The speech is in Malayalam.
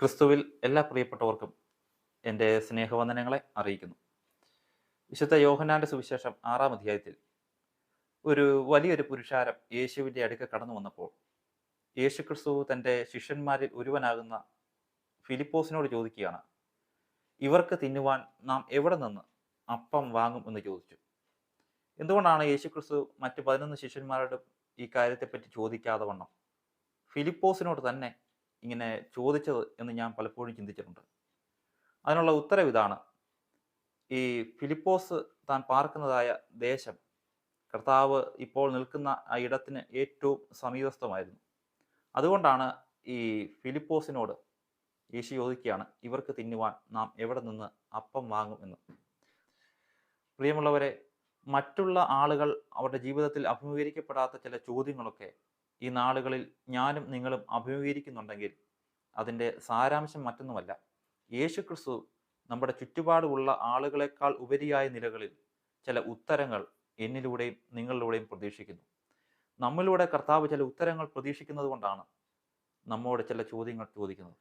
ക്രിസ്തുവിൽ എല്ലാ പ്രിയപ്പെട്ടവർക്കും എന്റെ സ്നേഹവന്ദനങ്ങളെ അറിയിക്കുന്നു. വിശുദ്ധ യോഹന്നാന്റെ സുവിശേഷം ആറാം അധ്യായത്തിൽ ഒരു വലിയൊരു പുരുഷാരം യേശുവിന്റെ അടുക്ക കടന്നു വന്നപ്പോൾ യേശു ക്രിസ്തു തന്റെ ശിഷ്യന്മാരിൽ ഒരുവനാകുന്ന ഫിലിപ്പോസിനോട് ചോദിക്കുകയാണ് ഇവർക്ക് തിന്നുവാൻ നാം എവിടെ നിന്ന് അപ്പം വാങ്ങും? എന്ന് ചോദിച്ചു. എന്തുകൊണ്ടാണ് യേശു ക്രിസ്തു മറ്റു പതിനൊന്ന് ശിഷ്യന്മാരോട് ഈ കാര്യത്തെപ്പറ്റി ചോദിക്കാതെ വണ്ണം? ഫിലിപ്പോസിനോട് തന്നെ ഇങ്ങനെ ചോദിച്ചത് എന്ന് ഞാൻ പലപ്പോഴും ചിന്തിച്ചിട്ടുണ്ട്. അതിനുള്ള ഉത്തരം ഇതാണ്. ഈ ഫിലിപ്പോസ് താൻ പാർക്കുന്നതായ ദേശം കർത്താവ് ഇപ്പോൾ നിൽക്കുന്ന ആ ഇടത്തിന് ഏറ്റവും സമീപസ്ഥമായിരുന്നു. അതുകൊണ്ടാണ് ഈ ഫിലിപ്പോസിനോട് യേശു ചോദിക്കുകയാണ് ഇവർക്ക് തിന്നുവാൻ നാം എവിടെ നിന്ന് അപ്പം വാങ്ങും എന്ന്? പ്രിയമുള്ളവരെ മറ്റുള്ള ആളുകൾ അവരുടെ ജീവിതത്തിൽ അഭിമുഖീകരിക്കപ്പെടാത്ത ചില ചോദ്യങ്ങളൊക്കെ ഈ നാളുകളിൽ ഞാനും നിങ്ങളും അഭിമുഖീകരിക്കുന്നുണ്ടെങ്കിൽ അതിന്റെ സാരാംശം മറ്റൊന്നുമല്ല. യേശു ക്രിസ്തു നമ്മുടെ ചുറ്റുപാടുമുള്ള ആളുകളെക്കാൾ ഉപരിയായ നിലകളിൽ ചില ഉത്തരങ്ങൾ എന്നിലൂടെയും നിങ്ങളിലൂടെയും പ്രതീക്ഷിക്കുന്നു. നമ്മളിലൂടെ കർത്താവ് ചില ഉത്തരങ്ങൾ പ്രതീക്ഷിക്കുന്നത് കൊണ്ടാണ് നമ്മോട് ചില ചോദ്യങ്ങൾ ചോദിക്കുന്നത്.